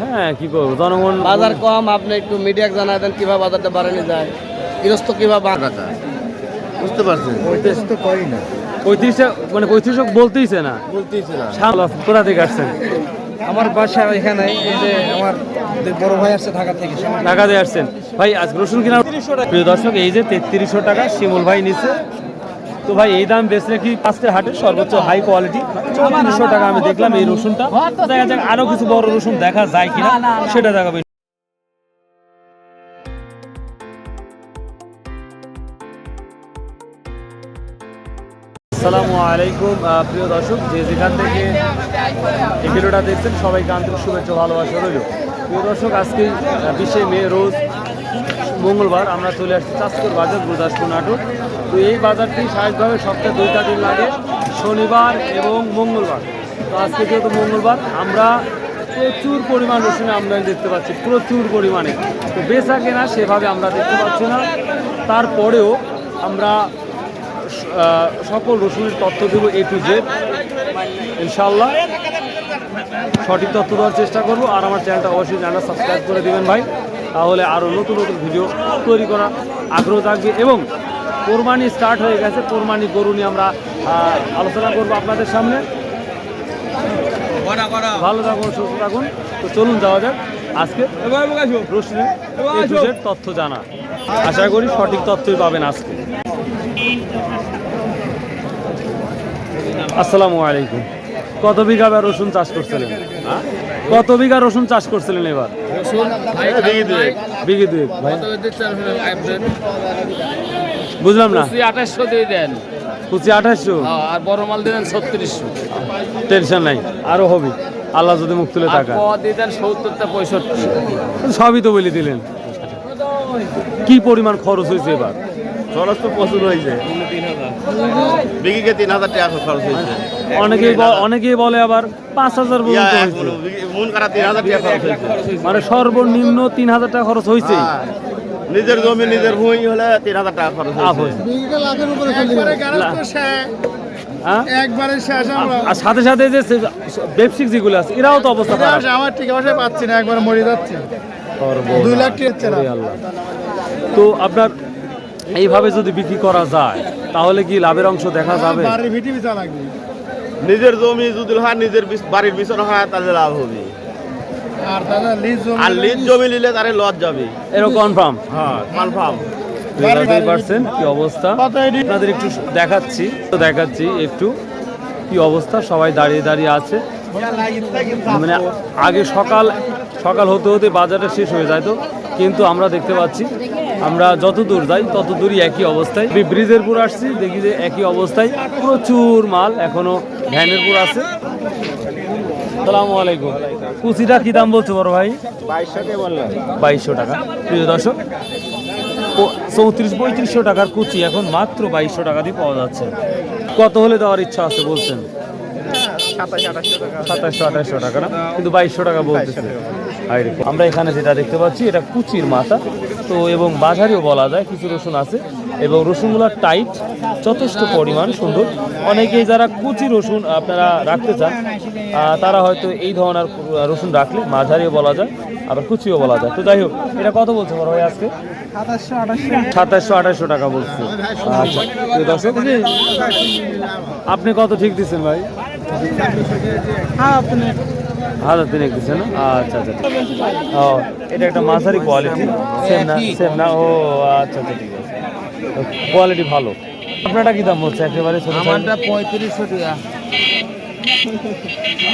হ্যাঁ কি করব? জনগণ বাজার কম আপনি একটু মিডিয়া জানাই দেন কীভাবে বাজারটা বাড়ানো যায়। গৃহস্থ কীভাবে বুঝতে পারছেন পঁয়ত্রিশটা মানে পঁয়ত্রিশশো বলতেইছে না। বলতেইছি না। কোথা থেকে আসছেন? আমার বাসা এখানে এই যে আমার যে বড় ভাই আসছে ঢাকা থেকে। দিয়ে আসছেন। ভাই আজ রসুন কিনা প্রিয় দর্শক এই যে তেত্রিশশো টাকা শিমুল ভাই নিচ্ছে তো ভাই এই দাম বেচলে কি আজকের হাটের সর্বোচ্চ হাই কোয়ালিটি চৌত্রিশশো টাকা আমি দেখলাম এই রসুনটা। দেখা যাক আরও কিছু বড় রসুন দেখা যায় কিনা। সেটা দেখাবে। আসসালামু আলাইকুম প্রিয় দর্শক যে যেখান থেকে এই ভিডিওটা দেখছেন সবাইকে আন্তরিক শুভেচ্ছা ভালোবাসা রইল। প্রিয় দর্শক আজকে বিশে মে রোজ মঙ্গলবার আমরা চলে আসছি চাষকর বাজার গুরুদাসপুর নাটক তো এই বাজারটি স্বাভাবিকভাবে সপ্তাহে দুইটা দিন লাগে, শনিবার এবং মঙ্গলবার। তো আজকে যেহেতু মঙ্গলবার, আমরা প্রচুর পরিমাণ রসুনের আমদানি দেখতে পাচ্ছি, প্রচুর পরিমাণে। তো বেচা কেনা সেভাবে আমরা দেখতে পাচ্ছি না। তারপরেও আমরা সকল রসুনের তথ্য দেবো এ টু জেড ইনশাল্লাহ সঠিক তথ্য দেওয়ার চেষ্টা করব। আর আমার চ্যানেলটা অবশ্যই চ্যানেলটা সাবস্ক্রাইব করে দেবেন ভাই, তাহলে আরও নতুন নতুন ভিডিও তৈরি করার আগ্রহ থাকবে এবং কোরবানি স্টার্ট হয়ে গেছে কোরবানি গরু নিয়ে আমরা আলোচনা করব আপনাদের সামনে। ভালো থাকুন সুস্থ থাকুন। তো চলুন যাওয়া যাক। আজকে জেড তথ্য জানা। আশা করি সঠিক তথ্যই পাবেন আজকে। আসসালামু আলাইকুম। কত বিঘা বা রসুন চাষ করছিলেন? হ্যাঁ? কত বিঘা রসুন চাষ করছিলেন এবার? বিঘি দুই ভাই। বুঝলাম না। আঠাশশো দিয়ে দেন। কুচি আঠাশশো? আর বড় মাল দিয়ে দেন ছত্রিশশো। টেনশন নাই আরও হবে। আল্লাহ যদি মুখ তুলে টাকা দিয়ে দেন সত্তরটা পঁয়ষট্টি। সবই তো বলে দিলেন। কি পরিমাণ খরচ হয়েছে এবার? খরচ তো প্রচুর হয়েছে। বিঘিকে তিন হাজার টাকা খরচ হয়েছে। অনেকেই ব- অনেকেই বলে আবার পাঁচ হাজার পর্যন্ত এক হয়েছে। মন, বিঘি- কাটা তিন হাজার টাকা খরচ হয়েছে। মানে সর্বনিম্ন তিন হাজার টাকা খরচ হয়েছে। হ্যাঁ। নিজের জমি নিজের ভূমি হলে তিন হাজার টাকা খরচ। হ্যাঁ? আর সাথে সাথে যে সে- যেগুলো আছে এরাও তো অবস্থা আমার ঠিক অবশ্যই পাচ্ছি না একবার মরে যাচ্ছে। দুই লাখ আল্লাহ। তো আপনার এইভাবে যদি বিক্রি করা যায় তাহলে কি লাভের অংশ দেখা যাবে? বিচা লাগবে। নিজের জমি যদি হয় নিজের বাড়ির বিছানা হয় তাহলে লাভ হবে। আর দাদা লিজ জমি আর লিজ জমি নিলে তারে লস যাবে। এরকম কনফার্ম হ্যাঁ কনফার্ম বুঝতেই পারছেন কি অবস্থা? আপনাদের একটু দেখাচ্ছি তো দেখাচ্ছি একটু কি অবস্থা? সবাই দাঁড়িয়ে দাঁড়িয়ে আছে। মানে আগে সকাল সকাল হতে হতে বাজারটা শেষ হয়ে যায় তো। কিন্তু আমরা দেখতে পাচ্ছি আমরা যত দূর যাই তত দূরই একই অবস্থায়। ব্রিজের পুর আসছি দেখি যে একই অবস্থায়। প্রচুর মাল এখনও ভ্যানের পুর আছে। সালামু আলাইকুম। কুচিটা কি দাম বলছো বড় ভাই? বাইশশো টাকা। প্রিয় দর্শক চৌত্রিশ পঁয়ত্রিশশো টাকার কুচি এখন মাত্র বাইশশো টাকা দিয়ে পাওয়া যাচ্ছে। কত হলে দেওয়ার ইচ্ছা আছে বলছেন? সাতাশশো আঠাশশো টাকা না? কিন্তু বাইশশো টাকা বলতেছে। আমরা এখানে যেটা দেখতে পাচ্ছি এটা কুচির মাথা। তো এবং বাজারেও বলা যায় কিছু রসুন আছে। এবং রসুনগুলোর টাইট যথেষ্ট পরিমাণ সুন্দর। অনেকেই যারা কুচি রসুন আপনারা রাখতে চান তারা হয়তো এই ধরনের রসুন রাখলে মাঝারিও বলা যায় আবার কুচিও বলা যায়। তো যাই হোক এটা কত বলছে বড় ভাই আজকে? সাতাশশো আঠাশশো টাকা বলছে। আচ্ছা আপনি কত ঠিক দিচ্ছেন ভাই? হ্যাঁ আপনি হাজার তিনেক দিচ্ছেন না? আচ্ছা আচ্ছা ও এটা একটা মাঝারি কোয়ালিটি সেম না সেম না। ও আচ্ছা আচ্ছা ঠিক আছে। কোয়ালিটি ভালো। আপনারটা কি দাম বলছে? একেবারে ছোট আমারটা পঁয়ত্রিশশো টাকা।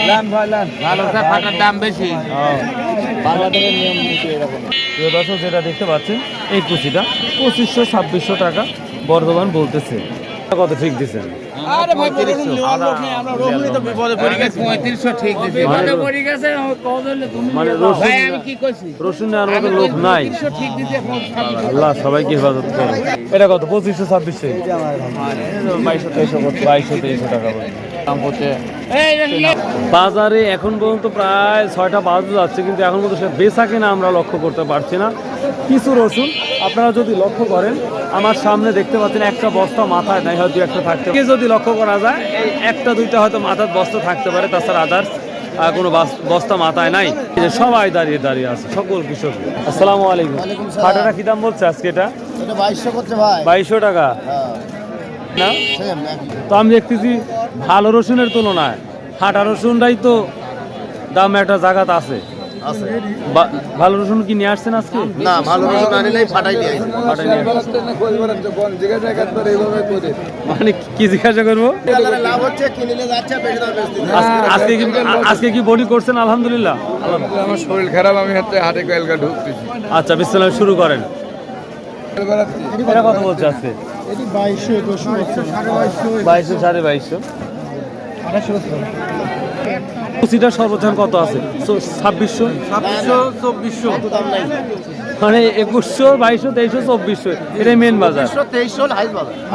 লান ভাই লান। ভালো ফাটার দাম বেশি। বাংলাদেশের নিয়ম নীতি এরকম। প্রিয় দর্শক যেটা দেখতে পাচ্ছেন এই কুচিটা পঁচিশশো ছাব্বিশশো টাকা বর্ধমান বলতেছে। কত ঠিক দিচ্ছেন? আরে ভাই আমরা তো বিপদে পড়ে গেছি। পঁয়ত্রিশশো ঠিক দিছি। মানে রসুন কি কইছি? রসুন নেওয়ার মতো লোক নাই। ঠিক দিছি আল্লাহ সবাইকে হেফাজত করে এটা কত পঁচিশশো ছাব্বিশশো? বাইশশো তেইশশো বাইশশো তেইশশো টাকা বলে। দাম হচ্ছে বাজারে এখন পর্যন্ত প্রায় ছয়টা বাজে যাচ্ছে কিন্তু এখন পর্যন্ত সে বেচা কেনা আমরা লক্ষ্য করতে পারছি না। কিছু রসুন আপনারা যদি লক্ষ্য করেন আমার সামনে দেখতে পাচ্ছেন একটা বস্তা মাথায় নাই হয়তো একটা থাকতে পারে। যদি লক্ষ্য করা যায় এই একটা দুইটা হয়তো মাথার বস্তা থাকতে পারে তাছাড়া আদার্স আর কোনো বাস- বস্তা মাথায় নাই। সবাই দাঁড়িয়ে দাঁড়িয়ে আছে সকল কৃষক। আসসালামু আলাইকুম। পাটাটা কি দাম বলছে আজকে এটা? এটা বাইশশো করছে ভাই। বাইশশো টাকা। না? তো আমি দেখতেছি ভালো রসুনের তুলনায় হাটা রসুনটাই তো দাম একটা জায়গাত আছে। আছে। ভালো রসুন কি নিয়ে আসছেন আজকে? না ভালো রসুন আনি নাই ফাটাই দিয়ে হাটে নিয়ে আসছেন। মানে কি জিজ্ঞাসা করব? লাভ হচ্ছে কিনলে যাচ্ছে বেশি দাম আজকে- আজকে কি আজকে কি বডি করছেন? আলহামদুলিল্লাহ। আমার শরীর খারাপ আমি হাতে হাটে কয়েলকা ঢুকতেছি। আচ্ছা বিসমিল্লাহ শুরু করেন। এটা কত বলছে আজকে। বাইশশো সাড়ে বাইশশো। কুচিটার সর্বোচ্চ কত আছে? ছাব্বিশশো? ছাব্বিশশো চব্বিশশো। দাম নাই। মানে একুশশো বাইশশো তেইশশো চব্বিশশো। এটাই মেন বাজার।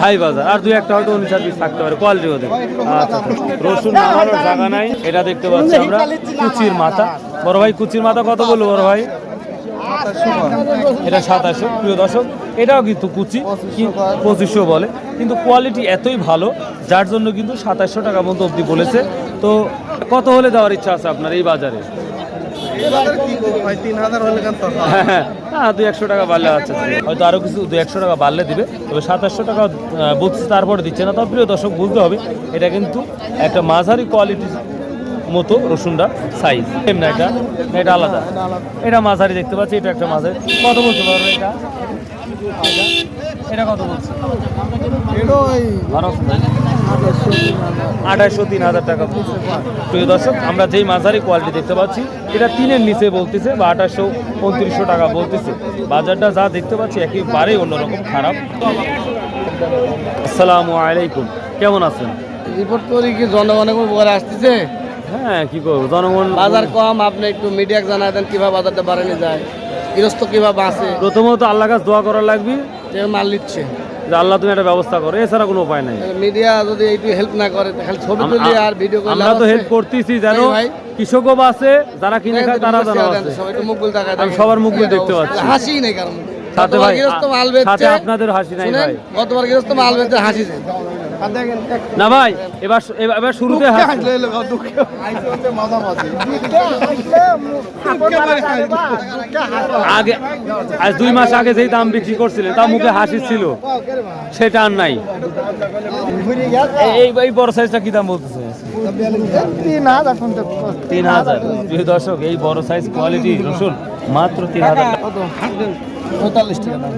হাই বাজার। আর দুই একটা হয়তো উনিশ পিস থাকতে পারে। কোয়ালিটি ওদের আচ্ছা আচ্ছা। রসুন নামানোর জায়গা নাই। এটা দেখতে পাচ্ছি আমরা। কুচির মাথা। বড় ভাই কুচির মাথা কত বলল বড় ভাই? এটা সাতাশশো। প্রিয় দর্শক এটাও কিন্তু কুচি পঁচিশশো বলে। কিন্তু কোয়ালিটি এতই ভালো, যার জন্য কিন্তু সাতাশশো টাকা মতো অবধি বলেছে। তো কত হলে দেওয়ার ইচ্ছা আছে আপনার এই বাজারে? হ্যাঁ হ্যাঁ দুই একশো টাকা বাড়লে আচ্ছা হয়তো আরও কিছু দুই একশো টাকা বাড়লে দিবে। তবে সাতাশশো টাকা বলছে তারপরে দিচ্ছে না। তবে প্রিয় দর্শক, বুঝতে হবে, এটা কিন্তু একটা মাঝারি কোয়ালিটির মতো রসুনটা সাইজ না, এটা এটা আলাদা। এটা মাঝারি দেখতে পাচ্ছি, এটা একটা মাঝারি। কত বলতে পারব এটা? এটা- এটা কত বলছে আঠাশশো তিন হাজার টাকা প্রিয় দর্শক আমরা যেই মাঝারি কোয়ালিটি দেখতে পাচ্ছি এটা তিনের নিচে বলতেছে বা আঠাশশো উনত্রিশশো টাকা বলতেছে। বাজারটা যা দেখতে পাচ্ছি একেবারেই অন্যরকম খারাপ। আসসালামু আলাইকুম। কেমন আছেন? রিপোর্ট করি কি জনগণের উপরে আসতেছে। হ্যাঁ কি করব? জনগণ বাজার কম আপনি একটু মিডিয়া জানাই দেন কীভাবে বাজারটা বাড়ানো যায়। গৃহস্থ কীভাবে আছে? প্রথমত আল্লাহ কাছে দোয়া করার লাগবে যে মাল নিচ্ছে। যে আল্লাহ তুমি একটা ব্যবস্থা করো এছাড়া কোনো উপায় নাই। মিডিয়া যদি একটু হেল্প না করে খালি ছবি তুলি আর ভিডিও করে আমরা তো হেল্প করতেছি জানো? কৃষকও আছে যারা কিনে খায় তারা জানা আছে। আমি সবার মুখগুলো দেখতে পাচ্ছি। হাসি নেই কারণ সাথে ভাই সাথে আপনাদের হাসি নাই ভাই। গতবার গৃহস্থ মাল বেচছে হাসিছে না ভাই এবার এবার- এবার শুরুতে আগে আজ দুই মাস আগে যেই দাম বিক্রি করছিলেন তা মুখে হাসি ছিল। সেটা আর নাই। এই- বড় সাইজটা কি দাম বলতেছে? তিন হাজার। দর্শক এই বড় সাইজ কোয়ালিটি রসুন মাত্র তিন হাজার। পঁয়তাল্লিশ টাকা দাম।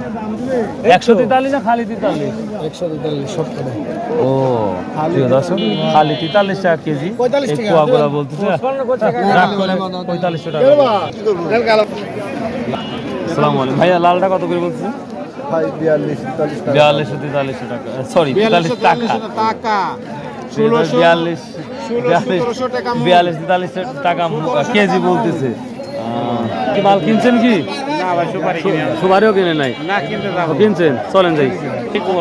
একশো তেতাল্লিশ না খালি তেতাল্লিশ? একশো তেতাল্লিশ সত্তর ও প্রিয় দর্শক খালি তেতাল্লিশ টাকা কেজি। কুয়াগুলা বলতেছে করে পঁয়তাল্লিশশো টাকা আসসালামু আলাইকুম। ভাইয়া লালটা কত করে বলছে বিয়াল্লিশশো তেতাল্লিশশো টাকা। সরি তেতাল্লিশ টাকা। টাকা। বিয়াল্লিশ বিয়াল্লিশ তেতাল্লিশ টাকা কেজি বলতেছে। কি মাল কিনছেন কি? সুপারিও কিনে নাই? কিনছেন? চলেন যাই।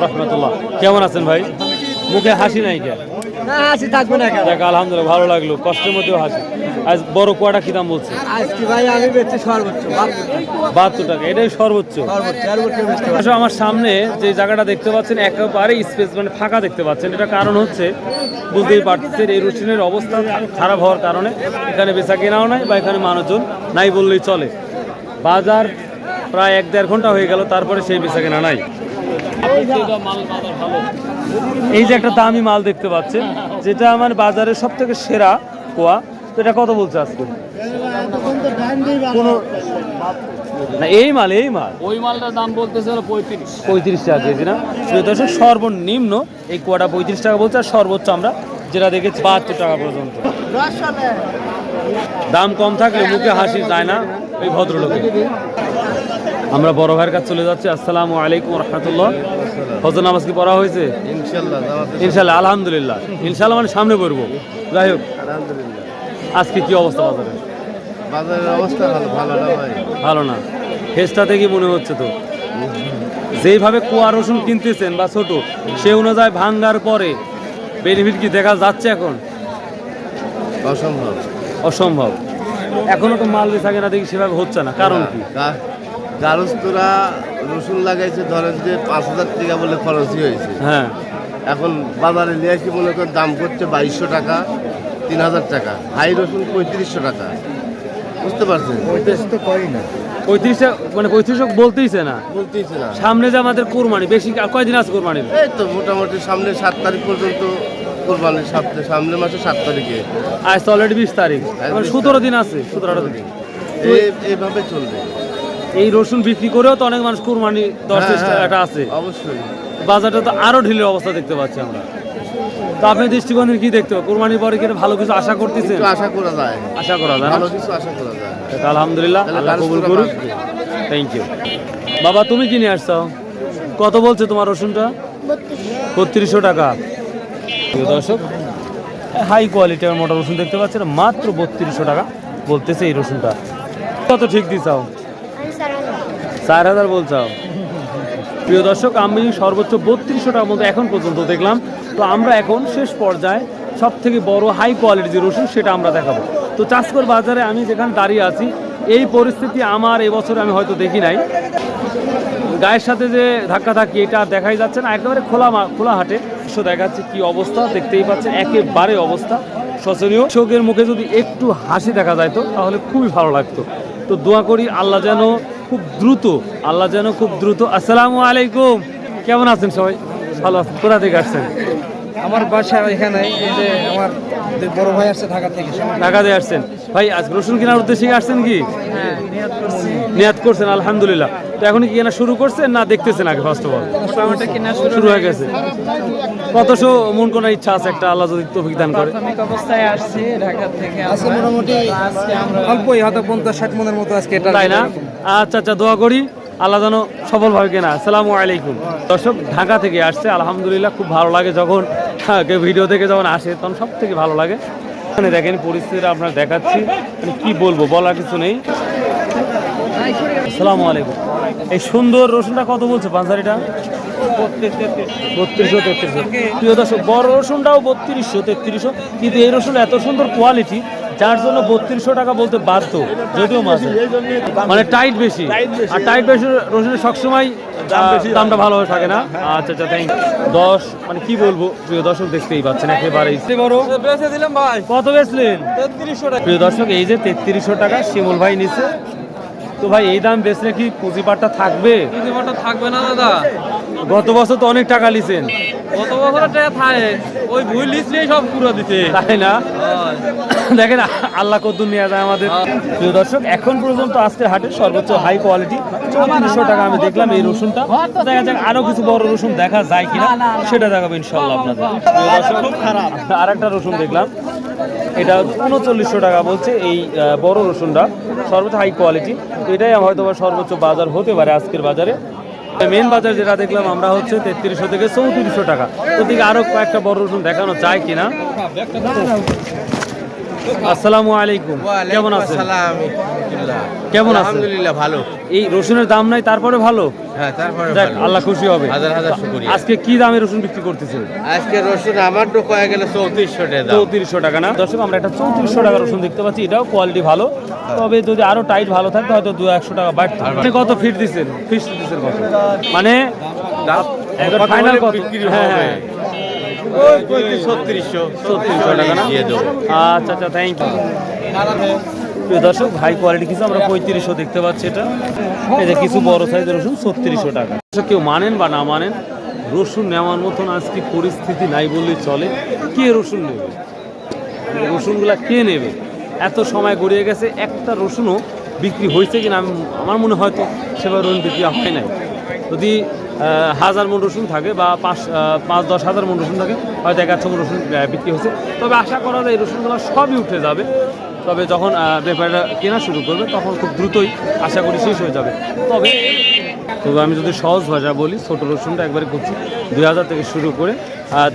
রহমতুল্লাহ। কেমন আছেন ভাই? মুখে হাসি নাই কে? হাসি থাকবে না দেখ আলহামদুলিল্লাহ ভালো লাগল। কষ্টের মধ্যেও হাসি। আজ বড় কুয়াটা কি দাম বলছে? আজকে ভাই আমি বেচছি সর্বোচ্চ বাহাত্তর টাকা। এটাই সর্বোচ্চ। আসলে আমার সামনে যে জায়গাটা দেখতে পাচ্ছেন একেবারে স্পেস মানে ফাঁকা দেখতে পাচ্ছেন। এটা কারণ হচ্ছে বুঝতেই পারতেছেন এই রসুনের অবস্থা খারাপ হওয়ার কারণে এখানে বেচা কেনাও নাই বা এখানে মানুষজন নাই বললেই চলে। বাজার প্রায় এক দেড় ঘণ্টা হয়ে গেল তারপরে সেই বেচা কেনা নাই। এই যে একটা দামি মাল দেখতে পাচ্ছেন যেটা আমার বাজারের সব থেকে সেরা কোয়া তো এটা কত বলছে আজকে? কোনো না এই মাল এই মাল। ওই মালটার দাম বলতেছে হলো পঁয়ত্রিশ। পঁয়ত্রিশ টাকা কেজি না? প্রিয় দর্শক সর্বনিম্ন এই কোয়াটা পঁয়ত্রিশ টাকা বলছে আর সর্বোচ্চ আমরা যেটা দেখেছি বাহাত্তর টাকা পর্যন্ত। দাম কম থাকলে মুখে হাসি যায় না এই ভদ্রলোকে। আমরা বড় ভাইয়ের কাছে চলে যাচ্ছি। আসসালামু আলাইকুম রহমতুল্লাহ। হজর নামাজ কি পড়া হয়েছে? ইনশাল্লাহ আলহামদুলিল্লাহ। ইনশাল্লাহ মানে সামনে পড়ব। যাই হোক আলহামদুলিল্লাহ। আজকে কি অবস্থা বাজারে? বাজারের অবস্থা ভালো ভালো না ভাই? ভালো না। ফেসটা দেখে মনে হচ্ছে তো। যেইভাবে কুয়া রসুন কিনতেছেন বা ছোট সে অনুযায়ী ভাঙ্গার পরে বেনিফিট কি দেখা যাচ্ছে এখন? অসম্ভব। অসম্ভব। এখনও তো মাল বেচা না দেখি সেভাবে হচ্ছে না কারণ কি? গারস্থরা রসুন লাগাইছে ধরেন যে পাঁচ হাজার টাকা বলে খরচই হয়েছে। হ্যাঁ। এখন বাজারে নিয়ে আসি মনে করেন দাম করছে বাইশশো টাকা তিন হাজার টাকা। হাই রসুন পঁয়ত্রিশশো টাকা। বুঝতে পারছেন? পঁয়ত্রিশটা মানে পঁয়ত্রিশশো বলতেইছে না। বলতেইছে না। সামনে যে আমাদের কোরবানি বেশি কয়দিন আছে কোরবানির? এই তো মোটামুটি সামনে সাত তারিখ পর্যন্ত কোরবানির সামনে সামনে মাসে সাত তারিখে। আজ তো অলরেডি বিশ তারিখ। মানে সতেরো দিন আছে সতেরো দিন। এই- এইভাবে চলবে। এই রসুন বিক্রি করেও তো অনেক মানুষ কোরবানি দশ হ্যাঁ, হ্যাঁ, একটা আছে। অবশ্যই। বাজারটা তো আরও ঢিলের অবস্থা দেখতে পাচ্ছি আমরা। তো আপনি দৃষ্টিকোণের কি দেখতে পাবেন? কোরবানির পরে কি ভালো কিছু আশা করতেছেন? আশা করা যায়। আশা করা যায় ভালো কিছু আশা করা যায়। আলহামদুলিল্লাহ আল্লাহ কবুল থ্যাংক ইউ বাবা তুমি কি নিয়ে আসছো? কত বলছে তোমার রসুনটা? বত্রিশশো টাকা। প্রিয় দর্শক হাই কোয়ালিটির মোটা রসুন দেখতে পাচ্ছেন, মাত্র বত্রিশশো টাকা বলতেছে এই রসুনটা। কত ঠিক দিছাও চার হাজার বলছাও প্রিয় দর্শক, আমি সর্বোচ্চ বত্রিশশো টাকার মতো এখন পর্যন্ত দেখলাম। তো আমরা এখন শেষ পর্যায়ে সব থেকে বড় হাই কোয়ালিটির যে রসুন, সেটা আমরা দেখাবো। তো চাষকর বাজারে আমি যেখানে দাঁড়িয়ে আছি, এই পরিস্থিতি আমার এবছর আমি হয়তো দেখি নাই। গায়ের সাথে যে ধাক্কা ধাক্কি এটা দেখাই যাচ্ছে না একেবারে খোলা খোলা হাটে। সো দেখাচ্ছে কি অবস্থা দেখতেই পাচ্ছেন একেবারে অবস্থা। শোচনীয় চোখের মুখে যদি একটু হাসি দেখা যায় তো তাহলে খুবই ভালো লাগতো। তো দোয়া করি আল্লাহ যেন খুব দ্রুত আল্লাহ যেন খুব দ্রুত। আসসালামু আলাইকুম। কেমন আছেন সবাই? ভালো আছেন? কোথা থেকে আসছেন? আমার বাসা এখানে এই যে আমার বড় ভাই আসছে ঢাকা থেকে ঢাকা দিয়ে আসছেন। ভাই আজ রসুন কেনার উদ্দেশ্যে আসছেন কি? নিয়াত করছেন আলহামদুলিল্লাহ। তো এখন কি কেনা শুরু করছেন না দেখতেছেন আগে ফার্স্ট অফ অল কিনা শুরু হয়ে গেছে। কতশো মন করার ইচ্ছা আছে একটা আল্লাহ যদি তৌফিক দান করে? প্রাথমিক অবস্থায় আসছি ঢাকা থেকে আজকে মোটামুটি আজকে আমরা অল্পই হয়তো পঞ্চাশ ষাট মনের মতো আজকে এটা তাই না? আচ্ছা আচ্ছা দোয়া করি আল্লাহ যেন সফলভাবে কেনা। আসসালামু আলাইকুম। দর্শক ঢাকা থেকে আসছে আলহামদুলিল্লাহ খুব ভালো লাগে যখন হ্যাঁ, কেউ ভিডিও থেকে যখন আসে তখন সব থেকে ভালো লাগে। এখানে দেখেন পরিস্থিতিটা আপনার দেখাচ্ছি। মানে কি বলব বলার কিছু নেই। আসসালামু আলাইকুম। এই সুন্দর রসুনটা কত বলছে পাঞ্জারিটা বত্রিশশো তেত্রিশশো। প্রিয় দর্শক বড় রসুনটাও বত্রিশশো তেত্রিশশো কিন্তু এই রসুন এত সুন্দর কোয়ালিটি যার জন্য বত্রিশশো টাকা বলতে বাধ্য যদিও মাছ মানে টাইট বেশি। আর টাইট বেশি রসুনের সবসময় দামটা ভালো হয়ে থাকে না। আচ্ছা আচ্ছা থ্যাংক দশ মানে কি বলব প্রিয় দর্শক দেখতেই পাচ্ছেন একেবারে বড় বেঁচে দিলাম ভাই। কত বেচলেন? প্রিয় দর্শক এই যে তেত্রিশশো টাকা শিমুল ভাই নিচ্ছে তো ভাই এই দাম বেচলে কি পুঁজিপাটটা থাকবে? জীবনটা থাকবে না দাদা। গত বছর তো অনেক টাকা লিছেন। গত বছরের টাকা থাকে ওই ভুল নিয়ে সব পুরো দিতে তাই না? দেখেন আল্লাহ কদ্দুর নিয়ে যায় আমাদের। প্রিয় দর্শক এখন পর্যন্ত আজকের হাটে সর্বোচ্চ হাই কোয়ালিটি চৌত্রিশশো টাকা আমি দেখলাম এই রসুনটা। দেখা যাক আরও কিছু বড় রসুন দেখা যায় কিনা সেটা দেখাবো ইনশাল্লাহ আপনাদের। প্রিয় দর্শক আর একটা রসুন দেখলাম। এটা উনচল্লিশশো টাকা বলছে এই বড় রসুনটা। সর্বোচ্চ হাই কোয়ালিটি তো এটাই হয়তো সর্বোচ্চ বাজার হতে পারে আজকের বাজারে। মেন বাজার যেটা দেখলাম আমরা হচ্ছে তেত্রিশশো থেকে চৌত্রিশশো টাকা। ওদিকে আরও আরও কয়েকটা বড় রসুন দেখানো যায় কিনা? আসসালামু আলাইকুম। কেমন আছেন? কেমন আছেন? আলহামদুলিল্লাহ ভালো। এই রসুনের দাম নাই তারপরে ভালো? হ্যাঁ তারপরে যাক আল্লাহ খুশি হবে। হাজার হাজার শুকরিয়া। আজকে কি দামে রসুন বিক্রি করতেছেন? আজকে রসুন আমার তো কয়ে গেলে চৌত্রিশশো টাকা দাম। চৌত্রিশশো টাকা না? দর্শক আমরা একটা চৌত্রিশশো টাকা রসুন দেখতে পাচ্ছি। এটাও কোয়ালিটি ভালো। তবে যদি আরও টাইট ভালো থাকতো হয়তো দু একশো টাকা বাড়তো। আপনি কত ফিট দিচ্ছেন? ফিট দিচ্ছেন কত? মানে ফাইনাল কত? হ্যাঁ হ্যাঁ। ছত্রিশশো। ছত্রিশশো টাকা না? আচ্ছা আচ্ছা থ্যাংক ইউ প্রিয় দর্শক হাই কোয়ালিটি কিছু আমরা পঁয়ত্রিশশো দেখতে পাচ্ছি এটা। যে কিছু বড় সাইজের রসুন, ছত্রিশশো টাকা। কেউ মানেন বা না মানেন, রসুন নেওয়ার মতন আজকে পরিস্থিতি নাই বললেই চলে। কে রসুন নেবে? রসুনগুলা কে নেবে? এত সময় গড়িয়ে গেছে, একটা রসুনও বিক্রি হয়েছে কিনা আমি, আমার মনে হয় তো সেভাবে রসুন বিক্রি হয় নাই। যদি হাজার মন রসুন থাকে বা পাঁচ পাঁচ, দশ হাজার মন রসুন থাকে, হয়তো এক একশো মন রসুন বিক্রি হচ্ছে তবে আশা করা যায় এই রসুনগুলো সবই উঠে যাবে। তবে যখন ব্যাপারটা কেনা শুরু করবে, তখন খুব দ্রুতই আশা করি শেষ হয়ে যাবে। তবে তবে আমি যদি সহজ ভাষা বলি, ছোটো রসুনটা একবারে করছি দুই হাজার থেকে শুরু করে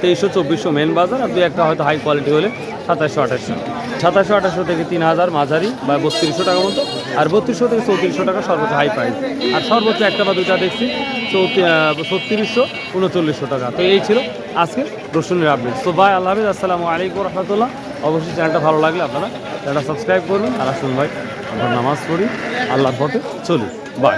তেইশশো, চব্বিশশো মেন বাজার, আর দুই একটা হয়তো হাই কোয়ালিটি হলে সাতাশশো, আঠাশশো। সাতাশশো, আঠাশশো থেকে তিন হাজার মাঝারি বা বত্রিশশো টাকা মতো, আর বত্রিশশো থেকে চৌত্রিশশো টাকা সর্বোচ্চ হাই প্রাইস আর সর্বোচ্চ একটা বা দুটা দেখছি, চৌত্রি ছত্রিশশো, উনচল্লিশশো টাকা। তো এই ছিল আজকে রসুনের আপডেট তো ভাই, আল্লাহ হাফিজ, আসসালামু আলাইকুম রহমতুল্লাহ। অবশ্যই চ্যানেলটা ভালো লাগলে আপনারা চ্যানেলটা সাবস্ক্রাইব করুন আর আসুন ভাই, আমরা নামাজ পড়ি, আল্লাহর পথে চলি। বাই